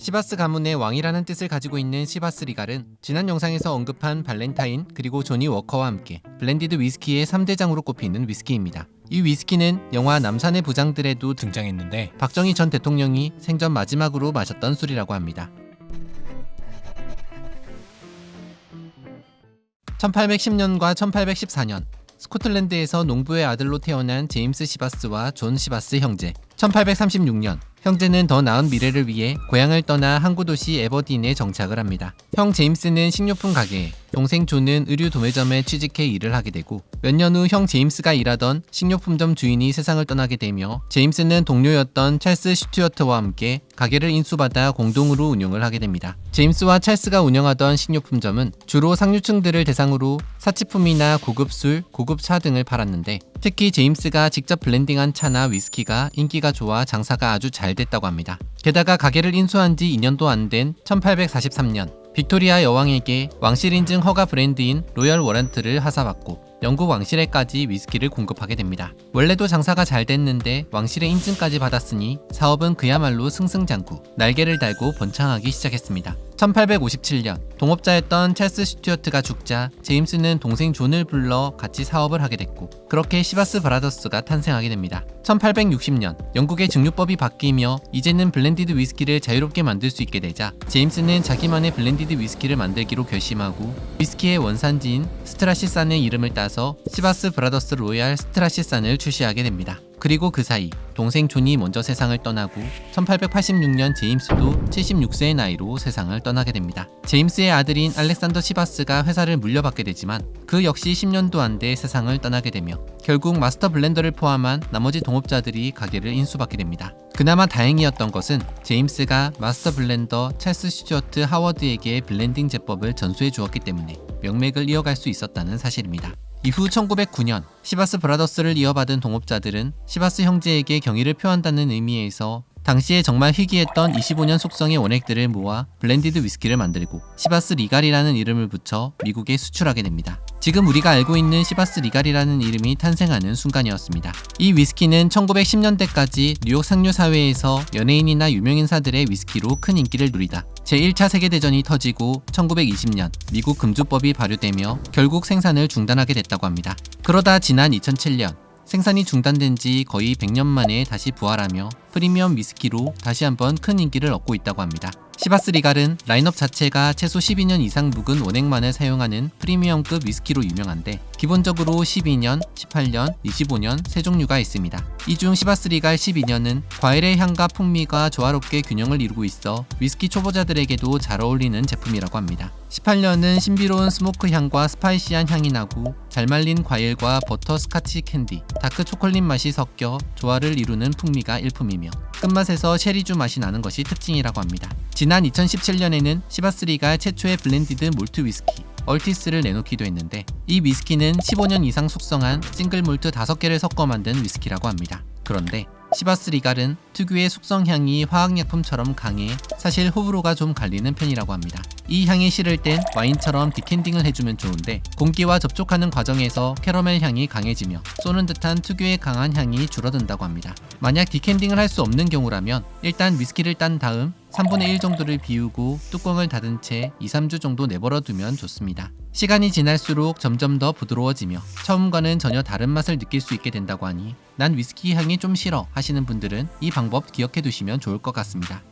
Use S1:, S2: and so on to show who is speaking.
S1: 시바스 가문의 왕이라는 뜻을 가지고 있는 시바스 리갈은 지난 영상에서 언급한 발렌타인 그리고 조니 워커와 함께 블렌디드 위스키의 3대장으로 꼽히는 위스키입니다. 이 위스키는 영화 남산의 부장들에도 등장했는데 박정희 전 대통령이 생전 마지막으로 마셨던 술이라고 합니다. 1810년과 1814년 스코틀랜드에서 농부의 아들로 태어난 제임스 시바스와 존 시바스 형제. 1836년 형제는 더 나은 미래를 위해 고향을 떠나 항구 도시 에버딘에 정착을 합니다. 형 제임스는 식료품 가게에, 동생 존은 의류 도매점에 취직해 일을 하게 되고 몇 년 후 형 제임스가 일하던 식료품점 주인이 세상을 떠나게 되며 제임스는 동료였던 찰스 슈튜어트와 함께 가게를 인수받아 공동으로 운영을 하게 됩니다. 제임스와 찰스가 운영하던 식료품점은 주로 상류층들을 대상으로 사치품이나 고급 술, 고급 차 등을 팔았는데 특히 제임스가 직접 블렌딩한 차나 위스키가 인기가 좋아 장사가 아주 잘 됐다고 합니다. 게다가 가게를 인수한 지 2년도 안 된 1843년 빅토리아 여왕에게 왕실 인증 허가 브랜드인 로열 워런트를 하사받고 영국 왕실에까지 위스키를 공급하게 됩니다. 원래도 장사가 잘 됐는데 왕실의 인증까지 받았으니 사업은 그야말로 승승장구, 날개를 달고 번창하기 시작했습니다. 1857년 동업자였던 찰스 스튜어트가 죽자 제임스는 동생 존을 불러 같이 사업을 하게 됐고 그렇게 시바스 브라더스가 탄생하게 됩니다. 1860년 영국의 증류법이 바뀌며 이제는 블렌디드 위스키를 자유롭게 만들 수 있게 되자 제임스는 자기만의 블렌디드 위스키를 만들기로 결심하고 위스키의 원산지인 스트라시산의 이름을 따서 시바스 브라더스 로얄 스트라시산을 출시하게 됩니다. 그리고 그 사이 동생 존이 먼저 세상을 떠나고 1886년 제임스도 76세의 나이로 세상을 떠나게 됩니다. 제임스의 아들인 알렉산더 시바스가 회사를 물려받게 되지만 그 역시 10년도 안 돼 세상을 떠나게 되며 결국 마스터 블렌더를 포함한 나머지 동업자들이 가게를 인수받게 됩니다. 그나마 다행이었던 것은 제임스가 마스터 블렌더 찰스 슈튜어트 하워드에게 블렌딩 제법을 전수해 주었기 때문에 명맥을 이어갈 수 있었다는 사실입니다. 이후 1909년 시바스 브라더스를 이어받은 동업자들은 시바스 형제에게 경의를 표한다는 의미에서 당시에 정말 희귀했던 25년 속성의 원액들을 모아 블렌디드 위스키를 만들고 시바스 리갈이라는 이름을 붙여 미국에 수출하게 됩니다. 지금 우리가 알고 있는 시바스 리갈이라는 이름이 탄생하는 순간이었습니다. 이 위스키는 1910년대까지 뉴욕 상류 사회에서 연예인이나 유명인사들의 위스키로 큰 인기를 누리다 제1차 세계대전이 터지고 1920년 미국 금주법이 발효되며 결국 생산을 중단하게 됐다고 합니다. 그러다 지난 2007년 생산이 중단된 지 거의 100년 만에 다시 부활하며 프리미엄 위스키로 다시 한번 큰 인기를 얻고 있다고 합니다. 시바스 리갈은 라인업 자체가 최소 12년 이상 묵은 원액만을 사용하는 프리미엄급 위스키로 유명한데 기본적으로 12년, 18년, 25년 세 종류가 있습니다. 이 중 시바스 리갈 12년은 과일의 향과 풍미가 조화롭게 균형을 이루고 있어 위스키 초보자들에게도 잘 어울리는 제품이라고 합니다. 18년은 신비로운 스모크 향과 스파이시한 향이 나고 잘 말린 과일과 버터 스카치 캔디, 다크 초콜릿 맛이 섞여 조화를 이루는 풍미가 일품이며 끝맛에서 쉐리주 맛이 나는 것이 특징이라고 합니다. 지난 2017년에는 시바스리가 최초의 블렌디드 몰트 위스키 얼티스를 내놓기도 했는데 이 위스키는 15년 이상 숙성한 싱글 몰트 5개를 섞어 만든 위스키라고 합니다. 그런데 시바스 리갈은 특유의 숙성향이 화학약품처럼 강해 사실 호불호가 좀 갈리는 편이라고 합니다. 이 향이 싫을 땐 와인처럼 디캔딩을 해주면 좋은데 공기와 접촉하는 과정에서 캐러멜 향이 강해지며 쏘는 듯한 특유의 강한 향이 줄어든다고 합니다. 만약 디캔딩을 할 수 없는 경우라면 일단 위스키를 딴 다음 3분의 1 정도를 비우고 뚜껑을 닫은 채 2, 3주 정도 내버려 두면 좋습니다. 시간이 지날수록 점점 더 부드러워지며 처음과는 전혀 다른 맛을 느낄 수 있게 된다고 하니 난 위스키 향이 좀 싫어 하시는 분들은 이 방법 기억해 두시면 좋을 것 같습니다.